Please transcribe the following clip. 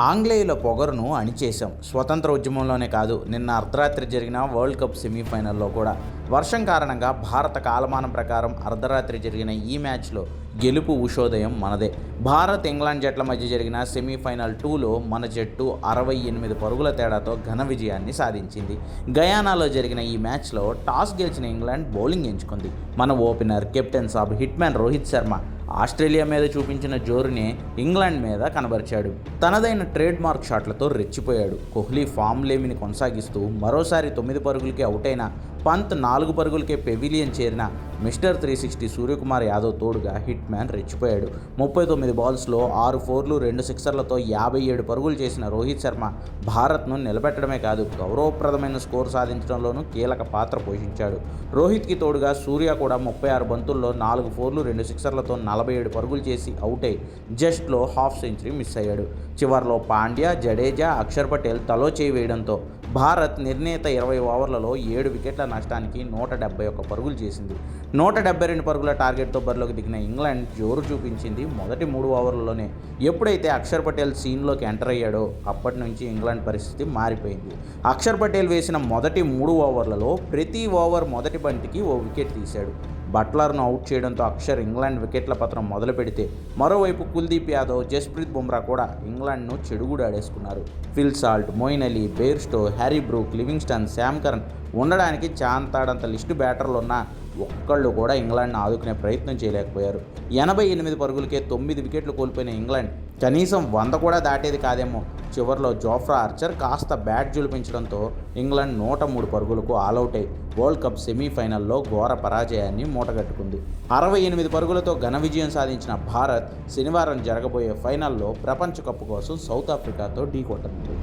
ఆంగ్లేయుల పొగరును అణిచేశాం. స్వతంత్ర ఉద్యమంలోనే కాదు నిన్న అర్ధరాత్రి జరిగిన వరల్డ్ కప్ సెమీఫైనల్లో కూడా. వర్షం కారణంగా భారత కాలమానం ప్రకారం అర్ధరాత్రి జరిగిన ఈ మ్యాచ్లో గెలుపు ఉషోదయం మనదే. భారత్ ఇంగ్లాండ్ జట్ల మధ్య జరిగిన సెమీఫైనల్ టూలో మన జట్టు అరవై ఎనిమిది పరుగుల తేడాతో ఘన విజయాన్ని సాధించింది. గయానాలో జరిగిన ఈ మ్యాచ్లో టాస్ గెలిచిన ఇంగ్లాండ్ బౌలింగ్ ఎంచుకుంది. మన ఓపెనర్ కెప్టెన్ సాబ్ హిట్మ్యాన్ రోహిత్ శర్మ ఆస్ట్రేలియా మీద చూపించిన జోరుని ఇంగ్లాండ్ మీద కనబరిచాడు. తనదైన ట్రేడ్ మార్క్ షాట్లతో రెచ్చిపోయాడు. కోహ్లీ ఫామ్ లేమిని కొనసాగిస్తూ మరోసారి తొమ్మిది పరుగులకి అవుట్ అయిన పంత్ నాలుగు పరుగులకే పెవిలియన్ చేరిన mister three sixty Suryakumar Yadav తోడుగా హిట్ మ్యాన్ రెచ్చిపోయాడు. ముప్పై తొమ్మిది బాల్స్లో ఆరు ఫోర్లు రెండు సిక్సర్లతో యాభై ఏడు పరుగులు చేసిన రోహిత్ శర్మ భారత్ను నిలబెట్టడమే కాదు గౌరవప్రదమైన స్కోర్ సాధించడంలోనూ కీలక పాత్ర పోషించాడు. రోహిత్కి తోడుగా సూర్య కూడా ముప్పై ఆరు బంతుల్లో నాలుగు ఫోర్లు రెండు సిక్సర్లతో నలభై ఏడు పరుగులు చేసి అవుట్ అయి జస్ట్లో హాఫ్ సెంచరీ మిస్ అయ్యాడు. చివర్లో పాండ్యా జడేజా అక్షర్ పటేల్ తలో చేయి వేయడంతో భారత్ నిర్ణీత ఇరవై ఓవర్లలో ఏడు వికెట్ల నష్టానికి నూట డెబ్బై ఒక్క పరుగులు చేసింది. నూట డెబ్బై రెండు పరుగుల టార్గెట్తో బరిలోకి దిగిన ఇంగ్లాండ్ జోరు చూపించింది మొదటి మూడు ఓవర్లలోనే. ఎప్పుడైతే అక్షర్ పటేల్ సీన్లోకి ఎంటర్ అయ్యాడో అప్పటి నుంచి ఇంగ్లాండ్ పరిస్థితి మారిపోయింది. అక్షర్ పటేల్ వేసిన మొదటి మూడు ఓవర్లలో ప్రతి ఓవర్ మొదటి బంతికి ఓ వికెట్ తీశాడు. బట్లర్ను అవుట్ చేయడంతో అక్షర్ ఇంగ్లాండ్ వికెట్ల పత్రం మొదలు పెడితే మరోవైపు కుల్దీప్ యాదవ్ జస్ప్రీత్ బుమ్రా కూడా ఇంగ్లాండ్ను చెడుగుడాడేసుకున్నారు Phil Salt Moeen Ali Bairstow Harry Brook Livingstone Sam Curran ఉండడానికి చాంతాడంత లిస్టు బ్యాటర్లు ఉన్నా ఒక్కళ్ళు కూడా ఇంగ్లాండ్ను ఆదుకునే ప్రయత్నం చేయలేకపోయారు. ఎనభై ఎనిమిది పరుగులకే తొమ్మిది వికెట్లు కోల్పోయిన ఇంగ్లాండ్ కనీసం వంద కూడా దాటేది కాదేమో. చివరిలో జోఫ్రా ఆర్చర్ కాస్త బ్యాట్ జులిపించడంతో ఇంగ్లాండ్ నూట మూడు పరుగులకు ఆలౌట్ అయి వరల్డ్ కప్ సెమీఫైనల్లో ఘోర పరాజయాన్ని మూటగట్టుకుంది. అరవై ఎనిమిది పరుగులతో ఘన విజయం సాధించిన భారత్ శనివారం జరగబోయే ఫైనల్లో ప్రపంచ కప్ కోసం సౌత్ ఆఫ్రికాతో ఢీకొట్టనుంది